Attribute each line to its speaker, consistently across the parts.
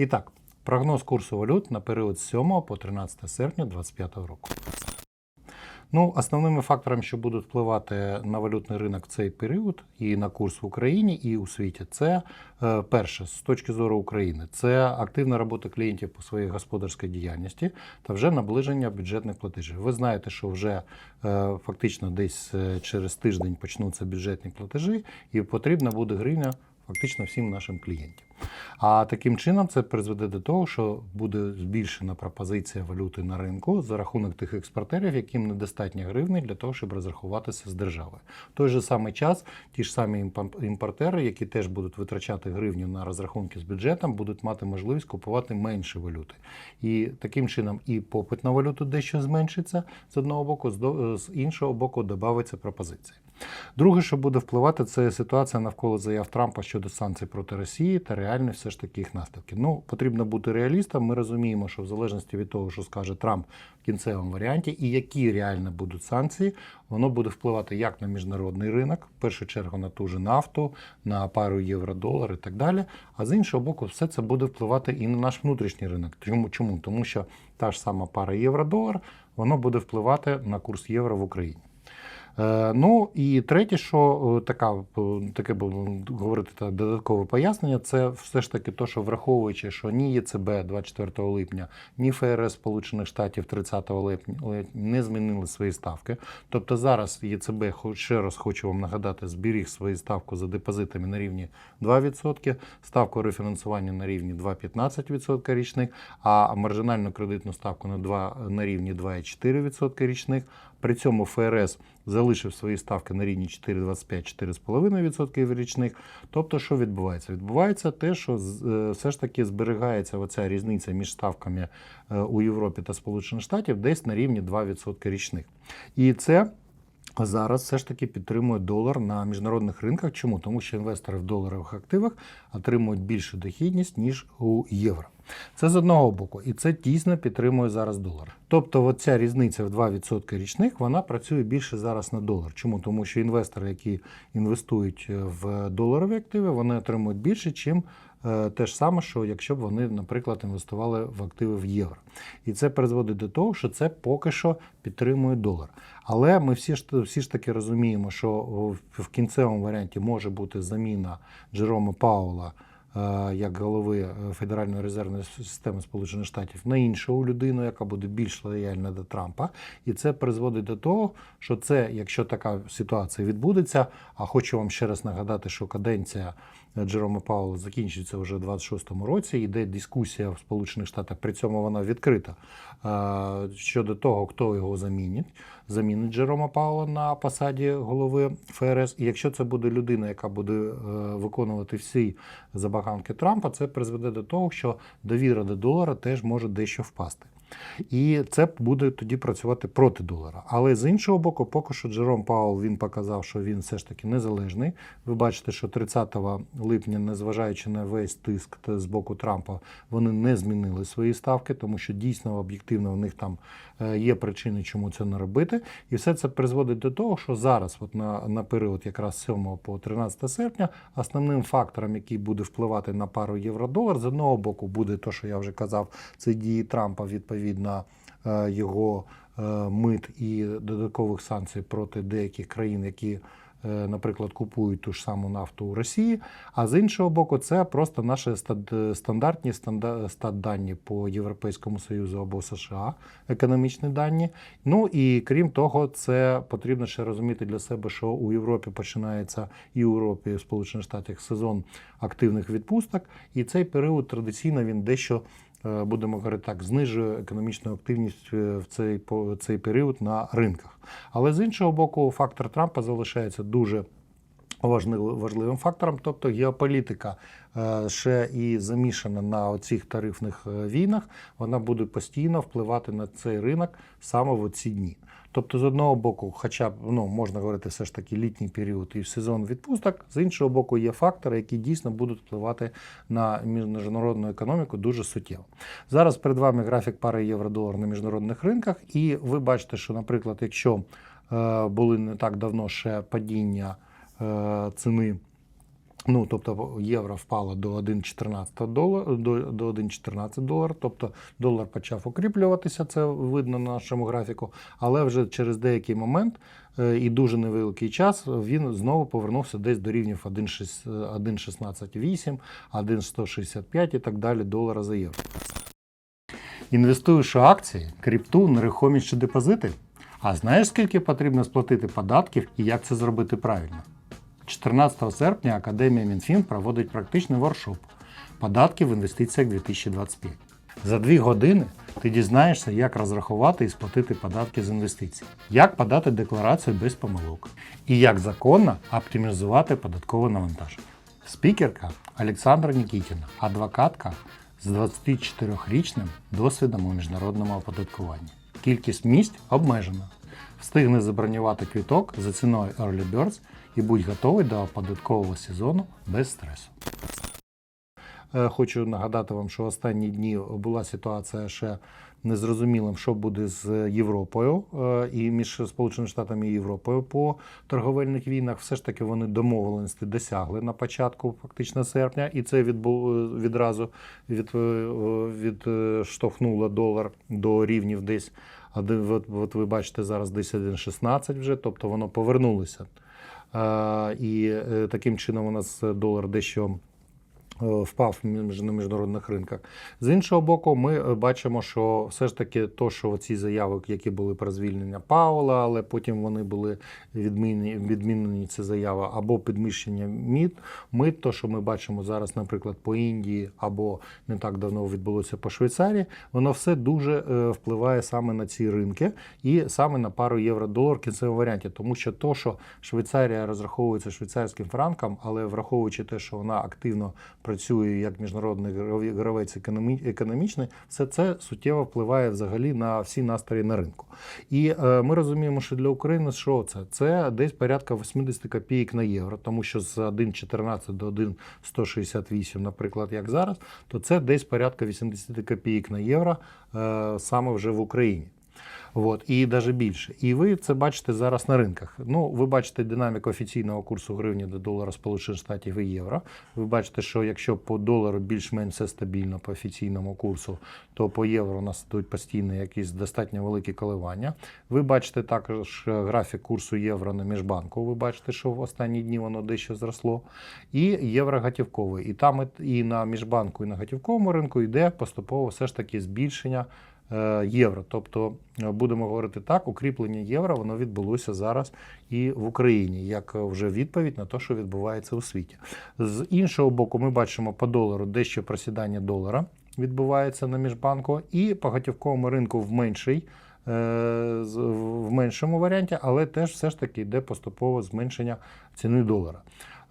Speaker 1: І так, прогноз курсу валют на період з 7 по 13 серпня 2025 року. Ну, основними факторами, що будуть впливати на валютний ринок в цей період і на курс в Україні, і у світі, це е, перше, з точки зору України, це активна робота клієнтів по своїй господарській діяльності та вже наближення бюджетних платежів. Ви знаєте, що вже е, фактично десь е, через тиждень почнуться бюджетні платежі, і потрібна буде гривня фактично всім нашим клієнтам. А таким чином це призведе до того, що буде збільшена пропозиція валюти на ринку за рахунок тих експортерів, яким недостатньо гривні для того, щоб розрахуватися з державою. В той же самий час ті ж самі імпортери, які теж будуть витрачати гривню на розрахунки з бюджетом, будуть мати можливість купувати менше валюти. І таким чином і попит на валюту дещо зменшиться з одного боку, з іншого боку, додається пропозиція. Друге, що буде впливати, це ситуація навколо заяв Трампа щодо санкцій проти Росії та реальні все ж таки їх наслідки. Ну, потрібно бути реалістом. Ми розуміємо, що в залежності від того, що скаже Трамп в кінцевому варіанті, і які реально будуть санкції, воно буде впливати як на міжнародний ринок, в першу чергу на ту же нафту, на пару євро-долар і так далі. А з іншого боку, все це буде впливати і на наш внутрішній ринок. Чому? Чому? Тому що та ж сама пара євро-долар, воно буде впливати на курс євро в Україні. Е, Ну і третє, що е, така е, таке говорити так, додаткове пояснення, це все ж таки то, що враховуючи, що ні ЄЦБ 24 липня, ні ФРС Сполучених Штатів 30 липня не змінили свої ставки. Тобто зараз ЄЦБ ще раз хочу вам нагадати, зберіг свою ставку за депозитами на рівні 2%, ставку рефінансування на рівні 2,15% річних, а маржинальну кредитну ставку на 2 на рівні 2,4% річних. При цьому ФРС залишив свої ставки на рівні 4,25-4,5% річних. Тобто, що відбувається? Відбувається те, що е, все ж таки зберігається оця різниця між ставками е, у Європі та Сполучених Штатів десь на рівні 2% річних. І це зараз все ж таки підтримує долар на міжнародних ринках. Чому? Тому що інвестори в доларових активах отримують більшу дохідність, ніж у євро. Це з одного боку, і це дійсно підтримує зараз долар. Тобто, оця різниця в 2% річних вона працює більше зараз на долар. Чому? Тому що інвестори, які інвестують е, в доларові активи, вони отримують більше, е, те ж саме, що якщо б вони, наприклад, інвестували в активи в євро. І це призводить до того, що це поки що підтримує долар. Але ми всі ж всі ж таки розуміємо, що в- кінцевому варіанті може бути заміна Джерома Паула е, як голови е, Федеральної резервної системи Сполучених Штатів на іншу людину, яка буде більш лояльна до Трампа. І це призводить до того, що це, якщо така ситуація відбудеться, а хочу вам ще раз нагадати, що каденція е, Джерома Паула закінчується вже в 26-му році. Йде дискусія в Сполучених Штатах. При цьому вона відкрита е, щодо того, хто його замінить. Замінить Джерома Паула на посаді голови ФРС. І якщо це буде людина, яка буде е, виконувати всі забаганки Трампа, це призведе до того, що довіра до долара теж може дещо впасти. І це буде тоді працювати проти долара. Але з іншого боку, поки що Джером Паул він показав, що він все ж таки незалежний. Ви бачите, що 30 липня, незважаючи на весь тиск з боку Трампа, вони не змінили свої ставки, тому що дійсно об'єктивно в них там е, є причини, чому це не робити. І все це призводить до того, що зараз, от на, на період якраз 7 по 13 серпня, основним фактором, який буде впливати на пару євро-долар, з одного боку буде те, що я вже казав, це дії Трампа відповідно е, його е, мит і додаткових санкцій проти деяких країн, які, е, наприклад, купують ту ж саму нафту у Росії. А з іншого боку, це просто наші стандартні станда- стат-дані по Європейському Союзу або США, економічні дані. Ну і крім того, це потрібно ще розуміти для себе, що у Європі починається і у Європі, і в Сполучених Штатах сезон активних відпусток, і цей період традиційно він дещо. Е, Будемо говорити так, знижує економічну активність е, в цей по цей період на ринках. Але з іншого боку, фактор Трампа залишається дуже важливим, фактором, тобто геополітика е, ще і замішана на оцих тарифних е, війнах, вона буде постійно впливати на цей ринок саме в ці дні. Тобто, з одного боку, хоча б ну, можна говорити все ж таки літній період і сезон відпусток, з іншого боку, є фактори, які дійсно будуть впливати на міжнародну економіку дуже суттєво. Зараз перед вами графік пари євро-долар на міжнародних ринках, і ви бачите, що, наприклад, якщо е, були не так давно ще падіння ціни Ну, тобто євро впало до 1,14 долар, до, до 1,14 долар, тобто долар почав укріплюватися, це видно на нашому графіку, але вже через деякий момент е, і дуже невеликий час він знову повернувся десь до рівнів 1,168, 1,165 і так далі долара за євро. Інвестуєш у акції, крипту, нерухомість чи депозити? А знаєш, скільки потрібно сплатити податків і як це зробити правильно? 14 серпня Академія Мінфін проводить практичний воркшоп Податки в інвестиціях 2025. За дві години ти дізнаєшся, як розрахувати і сплатити податки з інвестицій, як подати декларацію без помилок і як законно оптимізувати податкове навантаження. Спікерка Олександра Нікітіна, адвокатка з 24-річним досвідом у міжнародному оподаткуванні. Кількість місць обмежена. Встигни забронювати квіток за ціною Early Birds і будь готовий до податкового сезону без стресу. Е, Хочу нагадати вам, що останні дні була ситуація ще незрозумілим, що буде з Європою е, і між Сполученими Штатами і Європою по торговельних війнах. Все ж таки вони домовленості досягли на початку, фактично серпня, і це відбу відразу від, е, відштовхнуло долар до рівнів десь. а От, от ви бачите зараз десь 1,16 вже, тобто воно повернулося. І е, таким чином у нас долар дещо впав між- на міжнародних ринках. З іншого боку, ми е, бачимо, що все ж таки то, що ці заяви, які були про звільнення Паула, але потім вони були відмінені, відмінені ці заяви, або підміщення міт, мит, то, що ми бачимо зараз, наприклад, по Індії, або не так давно відбулося по Швейцарії, воно все дуже е, впливає саме на ці ринки і саме на пару євро-долар в кінцевому варіанті, тому що то, що Швейцарія розраховується швейцарським франком, але враховуючи те, що вона активно працює як міжнародний гравець економі- економічний, все це суттєво впливає взагалі на всі настрої на ринку. І е, ми розуміємо, що для України що це? Це десь порядка 80 копійок на євро, тому що з 1,14 до 1,168, наприклад, як зараз, то це десь порядка 80 копійок на євро е, саме вже в Україні. От, і навіть більше. І ви це бачите зараз на ринках. Ну, ви бачите динаміку офіційного курсу гривні до долара Сполучених Штатів і євро. Ви бачите, що якщо по долару більш-менш все стабільно по офіційному курсу, то по євро у нас йдуть постійно якісь достатньо великі коливання. Ви бачите також графік курсу євро на міжбанку. Ви бачите, що в останні дні воно дещо зросло. І євро готівковий. І там і- на міжбанку, і на готівковому ринку йде поступово все ж таки збільшення євро. Тобто, е, будемо говорити так, укріплення євро воно відбулося зараз і в Україні, як е, вже відповідь на те, що відбувається у світі. З іншого боку, ми бачимо по долару дещо просідання долара відбувається на міжбанку, і по готівковому ринку в менший. е, В меншому варіанті, але теж все ж таки йде поступове зменшення ціни долара.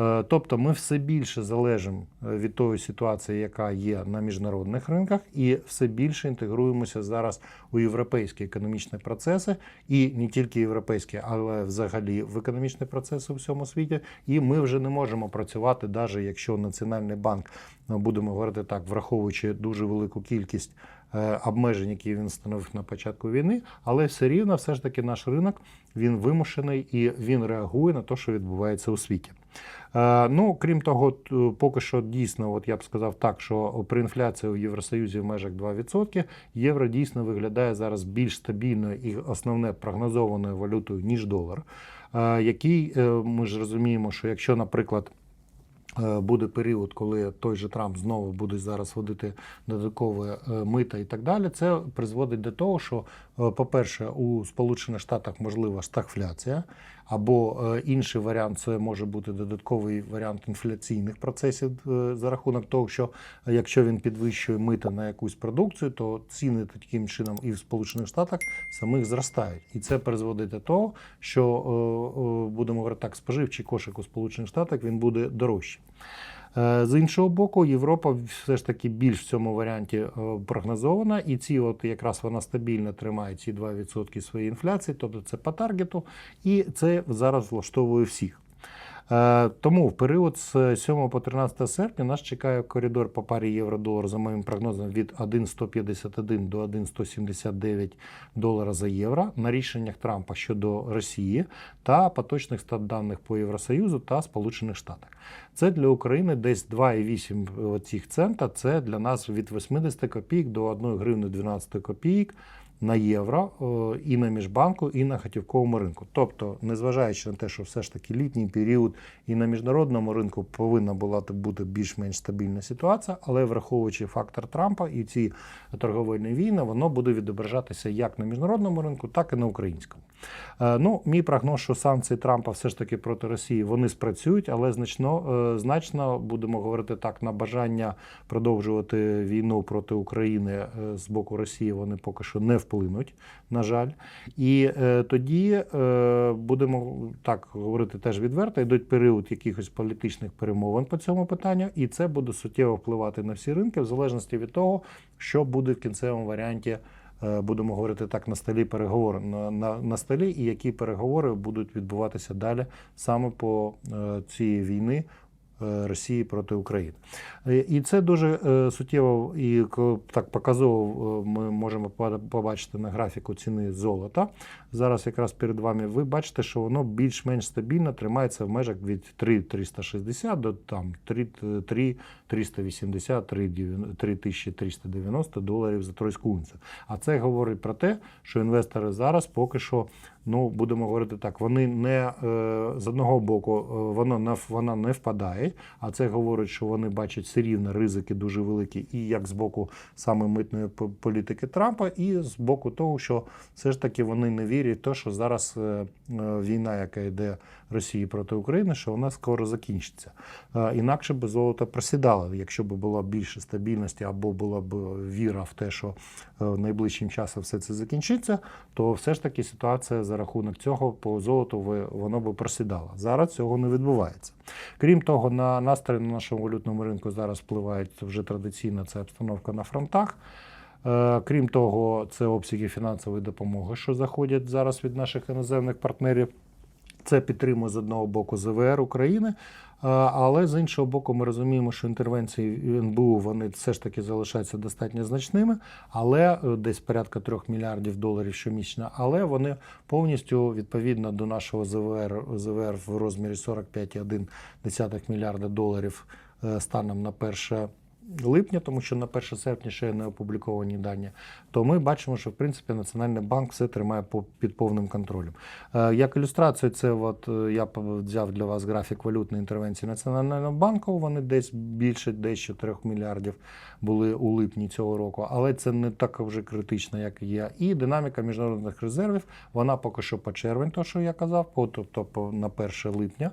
Speaker 1: Е, Тобто ми все більше залежимо е, від тої ситуації, яка є на міжнародних ринках, і все більше інтегруємося зараз у європейські економічні процеси, і не тільки європейські, але взагалі в економічні процеси у всьому світі. І ми вже не можемо працювати, навіть якщо Національний банк, ну, будемо говорити так, враховуючи дуже велику кількість е, обмежень, які він встановив на початку війни, але все рівно, все ж таки, наш ринок він вимушений і він реагує на те, що відбувається у світі. Е, Ну, крім того, поки що дійсно, от я б сказав так, що при інфляції в Євросоюзі в межах 2%, євро дійсно виглядає зараз більш стабільною і основне прогнозованою валютою, ніж долар. Е, Який е, ми ж розуміємо, що якщо, наприклад, е, Буде період, коли той же Трамп знову буде зараз вводити додаткове е, мита і так далі. Це призводить до того, що, е, по-перше, у Сполучених Штатах можлива стагфляція, або е, інший варіант це може бути додатковий варіант інфляційних процесів е, за рахунок того, що е, якщо він підвищує мита на якусь продукцію, то ціни таким чином і в Сполучених Штатах самих зростають. І це призводить до того, що будемо говорити так, споживчий кошик у Сполучених Штатах він буде дорожчий. Е, З іншого боку, Європа все ж таки більш в цьому варіанті е, прогнозована, і ці, от якраз вона стабільно тримає ці 2% своєї інфляції, тобто це по таргету, і це зараз влаштовує всіх. Е, Тому в період з 7 по 13 серпня нас чекає коридор по парі євро-долар за моїм прогнозом від 1,151 до 1,179 долара за євро на рішеннях Трампа щодо Росії та поточних стат даних по Євросоюзу та Сполучених Штатах. Це для України десь 2,8 цих цента. Це для нас від 80 копійок до 1 гривни 12 копійок на євро е, і на міжбанку, і на готівковому ринку. Тобто, незважаючи на те, що все ж таки літній період і на міжнародному ринку повинна була бути більш-менш стабільна ситуація, але враховуючи фактор Трампа і ці торговельні війни, воно буде відображатися як на міжнародному ринку, так і на українському. Е, Ну, мій прогноз, що санкції Трампа все ж таки проти Росії вони спрацюють, але значно, е, значно будемо говорити так, на бажання продовжувати війну проти України з боку Росії вони поки що не вплинуть, на жаль. І е, тоді е, будемо так говорити теж відверто, йдуть період якихось політичних перемовин по цьому питанню, і це буде суттєво впливати на всі ринки, в залежності від того, що буде в кінцевому варіанті. е, Будемо говорити так на столі переговори на, на, на столі, і які переговори будуть відбуватися далі саме по е, цієї війни Росії проти України. Е, І це дуже е, суттєво і так показово е, ми можемо побачити на графіку ціни золота. Зараз якраз перед вами ви бачите, що воно більш-менш стабільно тримається в межах від 3,360 до там 3, 3 380, 3, 3390 доларів за тройську унцію. А це говорить про те, що інвестори зараз поки що, ну будемо говорити так, вони не е, з одного боку е, воно не вона не впадає, а це говорить, що вони бачать все рівно ризики дуже великі, і як з боку саме митної політики Трампа, і з боку того, що все ж таки вони не вірять в те, що зараз е, війна, яка йде Росії проти України, що вона скоро закінчиться. Інакше би золото просідало, якщо б було більше стабільності або була б віра в те, що найближчим часом все це закінчиться, то все ж таки ситуація за рахунок цього по золоту воно би просідало. Зараз цього не відбувається. Крім того, на настрої на нашому валютному ринку зараз впливають вже традиційно це обстановка на фронтах. Е, Крім того, це обсяги фінансової допомоги, що заходять зараз від наших іноземних партнерів. Це підтримує з одного боку ЗВР України, але з іншого боку, ми розуміємо, що інтервенції НБУ вони все ж таки залишаються достатньо значними, але е, десь порядка 3 мільярдів доларів щомісячно. Але вони повністю відповідно до нашого ЗВР, ЗВР в розмірі 45,1 мільярда доларів е, станом на 1 липня, тому що на 1 серпня ще не опубліковані дані, то ми бачимо, що в принципі Національний банк все тримає під повним контролем. Е, Як ілюстрацію, це от е, я взяв для вас графік валютної інтервенції Національного банку. Вони десь більше десь 4 мільярдів були у липні цього року, але це не так вже критично, як є. І динаміка міжнародних резервів, вона поки що по червень, то що я казав, тобто на 1 липня.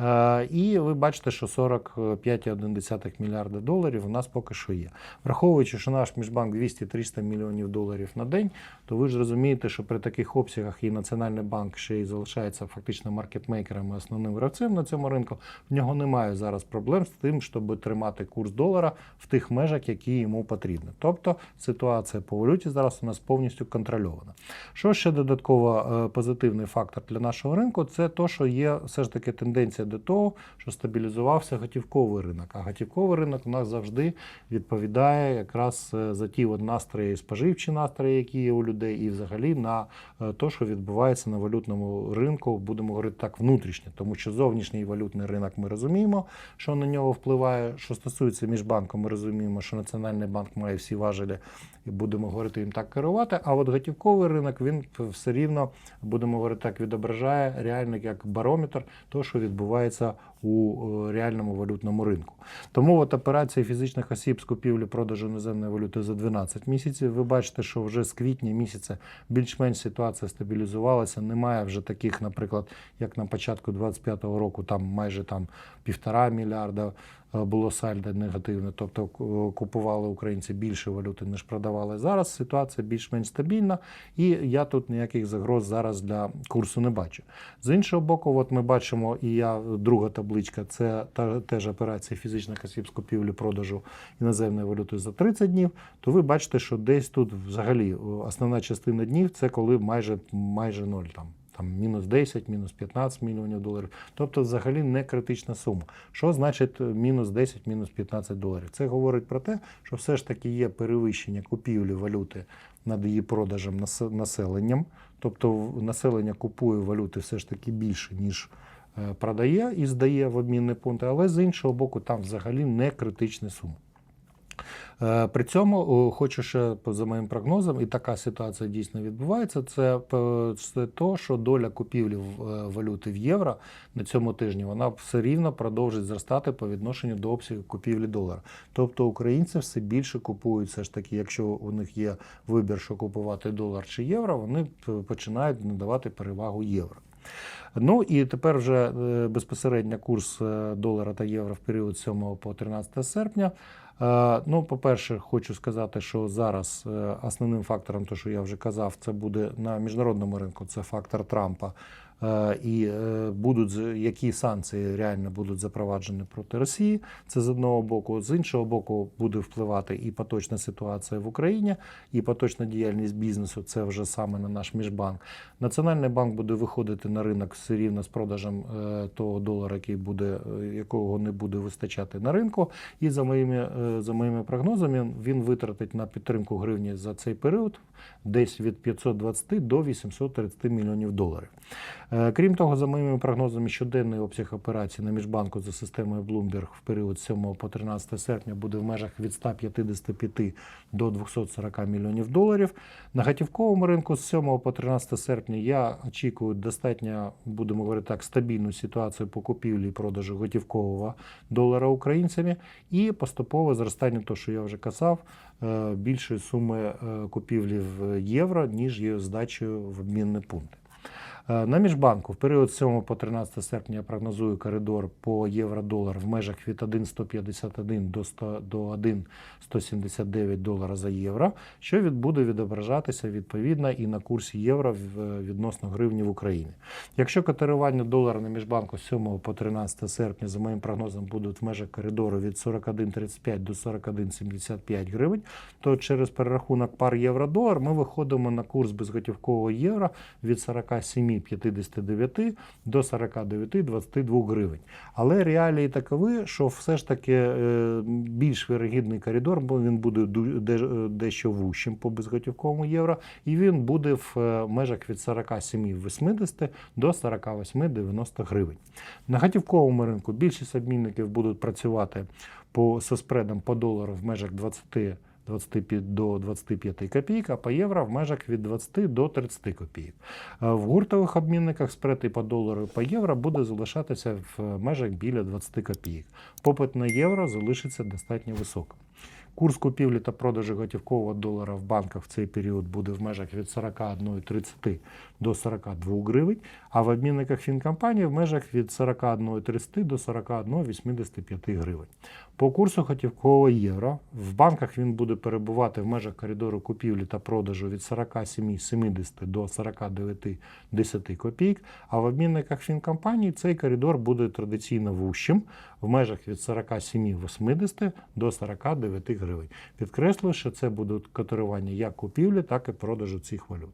Speaker 1: Е, І ви бачите, що 45,1 мільярда доларів у нас поки що є. Враховуючи, що наш міжбанк 200-300 мільйонів доларів на день, то ви ж розумієте, що при таких обсягах і Національний банк ще й залишається фактично маркетмейкером і основним гравцем на цьому ринку. В нього немає зараз проблем з тим, щоб тримати курс долара в тих межах, які йому потрібні. Тобто ситуація по валюті зараз у нас повністю контрольована. Що ще додатково е, позитивний фактор для нашого ринку, це то, що є все ж таки тенденція до того, що стабілізувався готівковий ринок. А готівковий ринок у нас завжди відповідає якраз е, за ті настрої, споживчі настрої, які є у людей, і взагалі на те, що відбувається на валютному ринку, будемо говорити так, внутрішньо, тому що зовнішній валютний ринок ми розуміємо, що на нього впливає. Що стосується міжбанку, ми розуміємо, що Національний банк має всі важелі і будемо говорити їм так керувати. А от готівковий ринок він все рівно, будемо говорити так, відображає реально як барометр того, що відбувається называется у е, реальному валютному ринку. Тому от операції фізичних осіб з купівлі-продажу іноземної валюти за 12 місяців. Ви бачите, що вже з квітня місяця більш-менш ситуація стабілізувалася. Немає вже таких, наприклад, як на початку 25-го року, там майже там півтора мільярда е, було сальдо негативне, тобто е, купували українці більше валюти, ніж продавали. Зараз ситуація більш-менш стабільна, і я тут ніяких загроз зараз для курсу не бачу. З іншого боку, от ми бачимо, і я друга табличка це та теж операції фізичних осіб з купівлі продажу іноземної валюти за 30 днів. То ви бачите, що десь тут взагалі основна частина днів це коли майже майже ноль там. там мінус 10, мінус 15 мільйонів доларів. Тобто, взагалі не критична сума. Що значить е, мінус 10, мінус 15 доларів? Це говорить про те, що все ж таки є перевищення купівлі валюти над її продажем населенням. Тобто населення купує валюти все ж таки більше, ніж продає і здає в обмінні пункти, але з іншого боку, там взагалі не критичні суми. Е, При цьому хочу ще за моїм прогнозом, і така ситуація дійсно відбувається. Це, п- це то, що доля купівлі е, валюти в євро на цьому тижні вона все рівно продовжить зростати по відношенню до обсягу купівлі долара. Тобто українці все більше купують, все ж таки, якщо у них є вибір, що купувати долар чи євро, вони починають надавати перевагу євро. Ну і тепер вже е, безпосередньо курс е, долара та євро в період 7 по 13 серпня. Е, Ну, по-перше, хочу сказати, що зараз основним фактором, то що я вже казав, це буде на міжнародному ринку, це фактор Трампа. Е, І е, будуть які санкції реально будуть запроваджені проти Росії. Це з одного боку, з іншого боку, буде впливати і поточна ситуація в Україні, і поточна діяльність бізнесу. Це вже саме на наш міжбанк. Національний банк буде виходити на ринок все рівно з продажем е, того долара, який буде, якого не буде вистачати на ринку. І за моїми, за моїми прогнозами, він витратить на підтримку гривні за цей період десь від 520 до 830 мільйонів доларів. Е, Крім того, за моїми прогнозами, щоденний обсяг операцій на міжбанку за системою Bloomberg в період з 7 по 13 серпня буде в межах від 155 до 240 мільйонів доларів. На готівковому ринку з 7 по 13 серпня я очікую достатньо, будемо говорити так, стабільну ситуацію по купівлі і продажу готівкового долара українцями і поступове зростання, то що я вже казав, е, більшої суми е, купівлі в євро, ніж її здачею в обмінні пункти. Е, На міжбанку в період з 7 по 13 серпня я прогнозую коридор по євро-долар в межах від 1,151 до 100, до 1,179 долара за євро, що від, буде відображатися відповідно і на курсі євро в- відносно гривні в Україні. Якщо котирування долара на міжбанку з 7 по 13 серпня, за моїм прогнозом, будуть в межах коридору від 41,35 до 41,75 гривень, то через перерахунок пар євро-долар ми виходимо на курс безготівкового євро від 47,59 до 49,22 гривень. Але реалії такові, що все ж таки е, більш вирогідний коридор, бо він буде дещо вущим по безготівковому євро, і він буде в е, межах від 47,80 до 48,90 гривень. На готівковому ринку більшість обмінників будуть працювати по, со спредом по долару в межах 20 25 до 25 копійок, а по євро в межах від 20 до 30 копійок. В гуртових обмінниках спред і по долару і по євро буде залишатися в межах біля 20 копійок. Попит на євро залишиться достатньо високим. Курс купівлі та продажу готівкового долара в банках в цей період буде в межах від 41,30 до 42 гривень, а в обмінниках фінкомпанії в межах від 41,30 до 41,85 гривень. По курсу готівкового євро в банках він буде перебувати в межах коридору купівлі та продажу від 47,70 до 49,10 копійок, а в обмінниках фінкомпаній цей коридор буде традиційно вущим в межах від 47,80 до 49 гривень. Підкреслюю, що це будуть котирування як купівлі, так і продажу цих валют.